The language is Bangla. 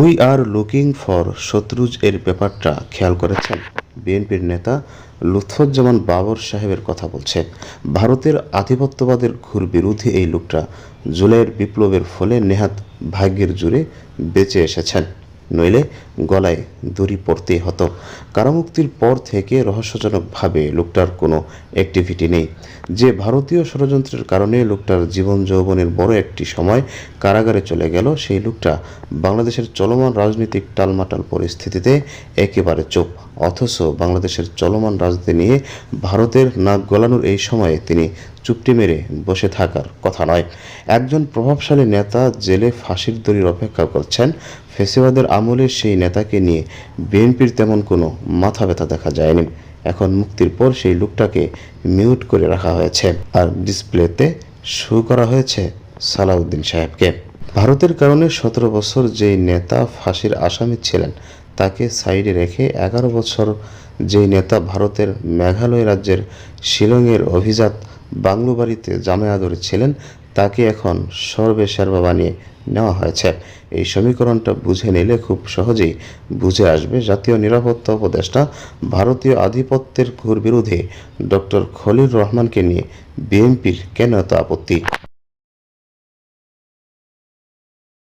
উই আর লুকিং ফর শত্রুজ এর ব্যাপারটা খেয়াল করেছেন। বিএনপির নেতা লুৎফুজ্জামান বাবর সাহেবের কথা বলছে ভারতের আধিপত্যবাদের ঘুর বিরোধী এই লোকটা জুলাইয়ের বিপ্লবের ফলে নেহাত ভাগ্যের জুড়ে বেঁচে এসেছেন। নইলে গলায় দড়ি পড়তেই হতো। কারামুক্তির পর থেকে রহস্যজনকভাবে লোকটার কোনো অ্যাক্টিভিটি নেই। যে ভারতীয় ষড়যন্ত্রের কারণে লোকটার জীবন যৌবনের বড় একটি সময় কারাগারে চলে গেল, সেই লোকটা বাংলাদেশের চলমান রাজনৈতিক টালমাটাল পরিস্থিতিতে একেবারে চুপ। অথচ বাংলাদেশের চলমান রাজনীতি নিয়ে ভারতের নাক গলানোর এই সময়ে তিনি চুপটি মেরে বসে থাকার কথা নয়। একজন প্রভাবশালী নেতা জেলে ফাঁসির দড়ির অপেক্ষা করছেন। ফেসিবাদের আমলে সেই নেতাকে নিয়ে বিএনপির তেমন কোনো মাথা ব্যথা দেখা যায়নি। এখন মুক্তির পর সেই লোকটাকে মিউট করে রাখা হয়েছে। আর ডিসপ্লেতে শো করা হয়েছে সালাউদ্দিন সাহেবকে। ভারতের কারণে সতেরো বছর যেই নেতা ফাঁসির আসামি ছিলেন, তাকে সাইডে রেখে এগারো বছর যেই নেতা ভারতের মেঘালয় রাজ্যের শিলংয়ের অভিজাত বাংলোবাড়িতে জামে আদরে ছিলেন তাকে এখন সর্বেসর্বা বানিয়ে নেওয়া হয়েছে। এই সমীকরণটা বুঝে নিলে খুব সহজেই বুঝে আসবে জাতীয় নিরাপত্তা উপদেষ্টা, ভারতীয় আধিপত্যের ঘুর বিরোধী ডক্টর খলিল রহমানকে নিয়ে বিএনপির কেন এত আপত্তি?